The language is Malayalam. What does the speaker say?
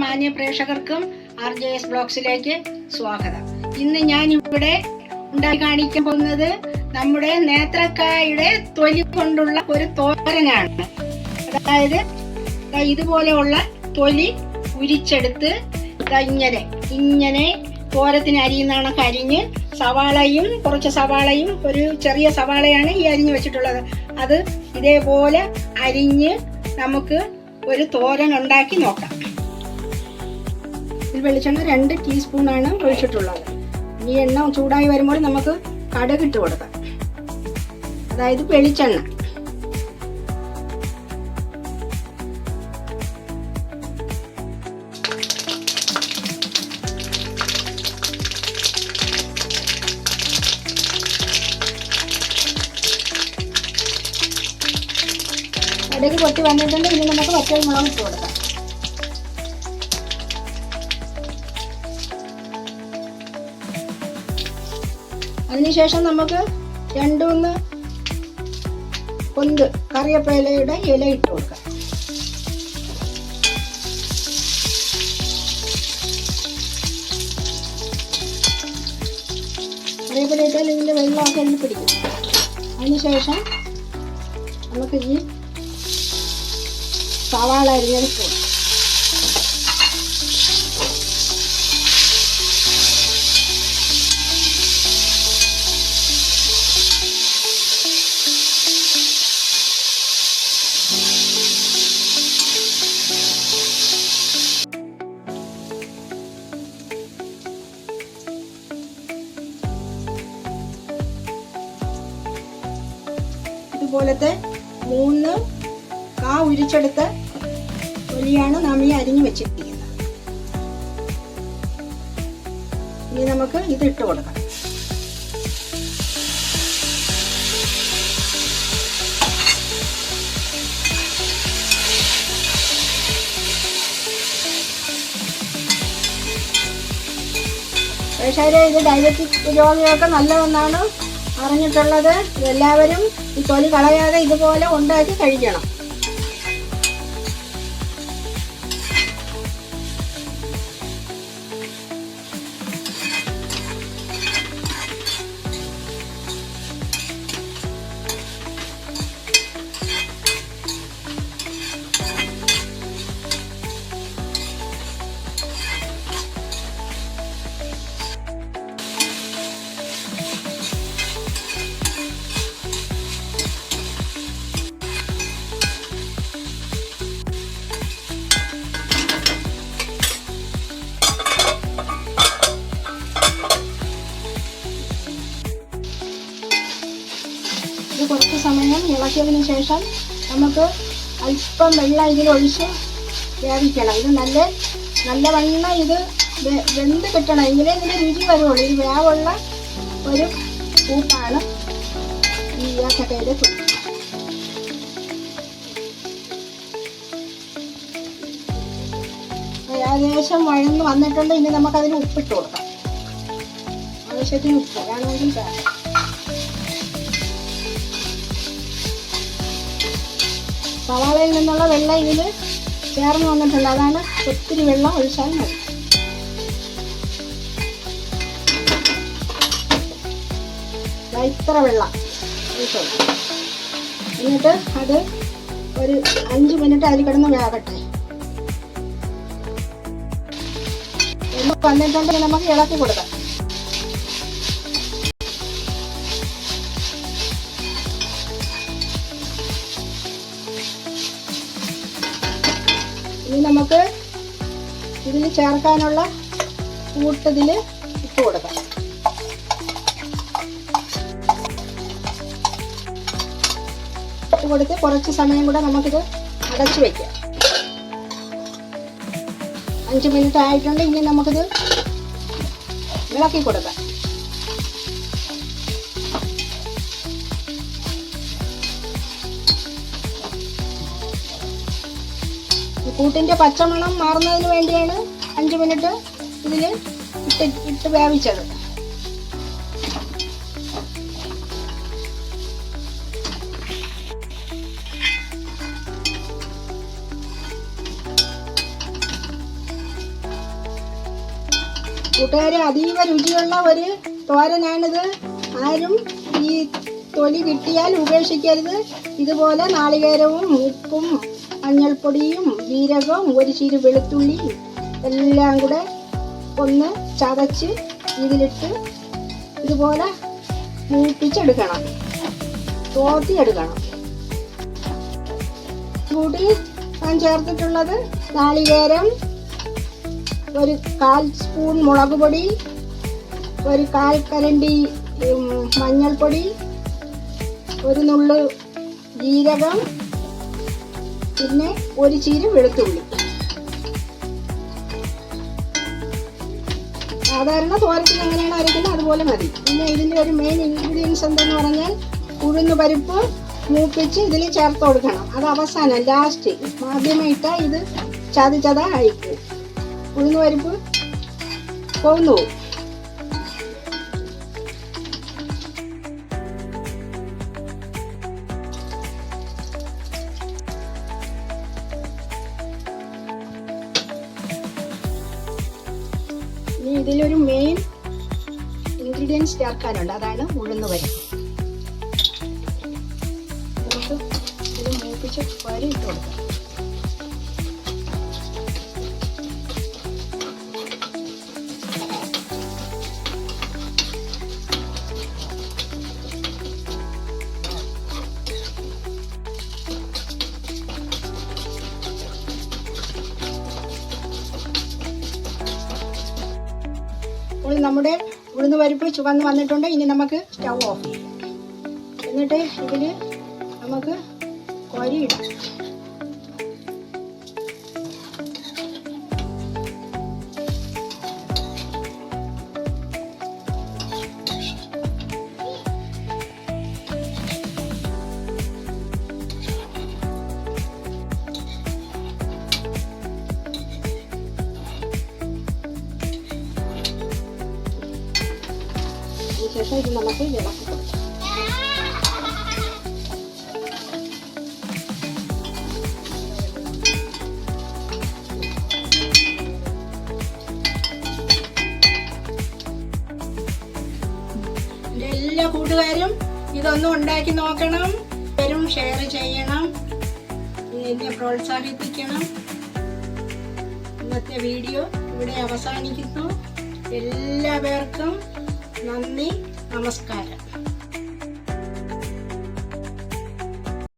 മാന്യ പ്രേക്ഷകർക്കും ആർ ജെ എസ് ബ്ലോഗ്സിലേക്ക് സ്വാഗതം. ഇന്ന് ഞാൻ ഇവിടെ ഉണ്ടായി കാണിക്കാൻ പോകുന്നത് നമ്മുടെ നേത്രക്കായുടെ തൊലി കൊണ്ടുള്ള ഒരു തോരനാണ്. അതായത് ഇതുപോലെയുള്ള തൊലി ഉരിച്ചെടുത്ത് ഇങ്ങനെ ഇങ്ങനെ തോരത്തിന് അരിയുന്നാണ് കരിഞ്ഞ്. സവാളയും കുറച്ച് സവാളയും ഒരു ചെറിയ സവാളയാണ് ഈ അരിഞ്ഞ് വെച്ചിട്ടുള്ളത്. അത് ഇതേപോലെ അരിഞ്ഞ് നമുക്ക് ഒരു തോരൻ ഉണ്ടാക്കി നോക്കാം. വെളിച്ചെണ്ണ രണ്ട് ടീസ്പൂണാണ് ഒഴിച്ചിട്ടുള്ളത്. ഈ എണ്ണ ചൂടായി വരുമ്പോൾ നമുക്ക് കടുകിട്ട് കൊടുക്കാം. അതായത് വെളിച്ചെണ്ണ. കടുക് പൊട്ടി വന്നിട്ടുണ്ട്. ഇനി നമുക്ക് വറ്റൽ മുളക് ഇട്ട് കൊടുക്കാം. അതിനുശേഷം നമുക്ക് രണ്ട് മൂന്ന് കൊന്ത് കറിവേപ്പിലയുടെ ഇല ഇട്ട് കൊടുക്കാം. കറിവേപ്പില ഇട്ടാൽ ഇതിന്റെ വെള്ളമൊക്കെ എണ്ണി പിടിക്കും. അതിനുശേഷം നമുക്ക് ഈ സവാള അരിഞ്ഞെടുക്കും ഇട്ട് കൊടുക്കാം. ഇതുപോലത്തെ മൂന്ന് കാ ഉരിച്ചെടുത്ത് തൊലിയാണ് നാം ഈ അരിഞ്ഞു വെച്ചിരിക്കുന്നത്. ഇനി നമുക്ക് ഇത് ഇട്ട് കൊടുക്കാം. പക്ഷേ ഇത് ഡയബറ്റിക് രോഗികൾക്ക് നല്ലതെന്നാണ്? അറിഞ്ഞിട്ടുള്ളത് എല്ലാവരും ഈ തൊലി കളയാതെ ഇതുപോലെ ഉണ്ടാക്കി കഴിക്കണം. ഇളക്കിയതിന് ശേഷം നമുക്ക് അല്പം വെള്ളം ഇതിലൊഴിച്ച് വേവിക്കണം. ഇത് നല്ല നല്ലവണ്ണം ഇത് വെന്ത് കിട്ടണം. എങ്കിലേ ഇതിന് രുചി വരുള്ളൂ ഇത് വേവുള്ള ഒരു കൂട്ടാണ് ഈ ഏത്തക്കയുടെ തുണി ഏകദേശം വഴന്ന് വന്നിട്ടുണ്ട്. ഇനി നമുക്കതിന് ഉപ്പിട്ട് കൊടുക്കാം. ആവശ്യത്തിന് ഉപ്പ്. വേണമെങ്കിൽ സവാളയിൽ നിന്നുള്ള വെള്ളം ഇതിൽ ചേർന്ന് വന്നിട്ടുണ്ട്. അതാണ് ഒത്തിരി വെള്ളം ഒഴിച്ചാൽ മതി. ഇത്ര വെള്ളം. എന്നിട്ട് അത് ഒരു അഞ്ച് മിനിറ്റ് അതിൽ കിടന്ന് വേകട്ടെ വന്നിട്ടുണ്ടെങ്കിൽ നമുക്ക് ഇളക്കി കൊടുക്കാം. ഇനി നമുക്ക് ഇതിൽ ചേർക്കാനുള്ള കൂട്ടതിൽ ഇട്ട് കൊടുക്കാം. ഇട്ട് കൊടുത്ത് കുറച്ച് സമയം കൂടെ നമുക്കിത് അടച്ചു വയ്ക്കാം അഞ്ച് മിനിറ്റ് ആയിട്ടുണ്ട് ഇനി നമുക്കിത് ഇളക്കി കൊടുക്കാം. ഈ കൂട്ടിന്റെ പച്ചമണം മാറുന്നതിന് വേണ്ടിയാണ് അഞ്ച് മിനിറ്റ് ഇതിൽ ഇട്ട് ഇട്ട് വേവിച്ചത്. കൂട്ടുകാരെ അതീവ രുചിയുള്ള ഒരു തോരനാണിത്. ആരും ഈ തൊലി കിട്ടിയാൽ ഉപേക്ഷിക്കരുത്. ഇതുപോലെ നാളികേരവും ഉപ്പും മഞ്ഞൾപ്പൊടിയും ജീരകവും ഒരു ചീര് വെളുത്തുള്ളി എല്ലാം കൂടെ ഒന്ന് ചതച്ച് ഇതിലിട്ട് ഇതുപോലെ മൂപ്പിച്ചെടുക്കണം. തോർത്തിയെടുക്കണം. കൂടി ഞാൻ ചേർത്തിട്ടുള്ളത് നാളികേരം ഒരു കാൽ സ്പൂൺ മുളക് പൊടി ഒരു കാൽ കരണ്ടി മഞ്ഞൾപ്പൊടി ഒരു നുള്ളു ജീരകം പിന്നെ ഒരു ചീര വെളുത്തുള്ളി. സാധാരണ തോരത്തിന് എങ്ങനെയാണ് അരയ്ക്കുന്നത്? അതുപോലെ മതി. പിന്നെ ഇതിന്റെ ഒരു മെയിൻ ഇൻഗ്രീഡിയൻസ് എന്തെന്ന് പറഞ്ഞാൽ ഉഴുന്ന് പരിപ്പ് മൂപ്പിച്ച് ഇതിൽ ചേർത്ത് കൊടുക്കണം. അത് അവസാനം ലാസ്റ്റ് ആദ്യമേ ഇത് ചതി അയക്കും ഉഴുന്ന് പരിപ്പ് പോകുന്നു പോകും ഇതിലൊരു മെയിൻ ഇൻഗ്രീഡിയൻസ് ചേർക്കാനുണ്ട്. അതാണ് ഉഴുന്ന് പരിപ്പ് നമുക്ക് ഇത് മൂപ്പിച്ച് വരി ഇട്ട് കൊടുക്കാം. അപ്പോൾ നമ്മുടെ ഉഴുന്ന് പരിപ്പ് ചുവന്ന് വന്നിട്ടുണ്ട്. ഇനി നമുക്ക് സ്റ്റൗ ഓഫ് ചെയ്യാം. എന്നിട്ട് ഇതിൽ നമുക്ക് കൊരിയിടാം അതിനുശേഷം ഇത് നമുക്ക് ഇളക്കി കൊടുക്കാം എല്ലാ കൂട്ടുകാരും ഇതൊന്നും ഉണ്ടാക്കി നോക്കണം. വരും ഷെയർ ചെയ്യണം. എന്നെ പ്രോത്സാഹിപ്പിക്കണം. ഇന്നത്തെ വീഡിയോ ഇവിടെ അവസാനിക്കുന്നു. എല്ലാവർക്കും നന്ദി. pelas caras.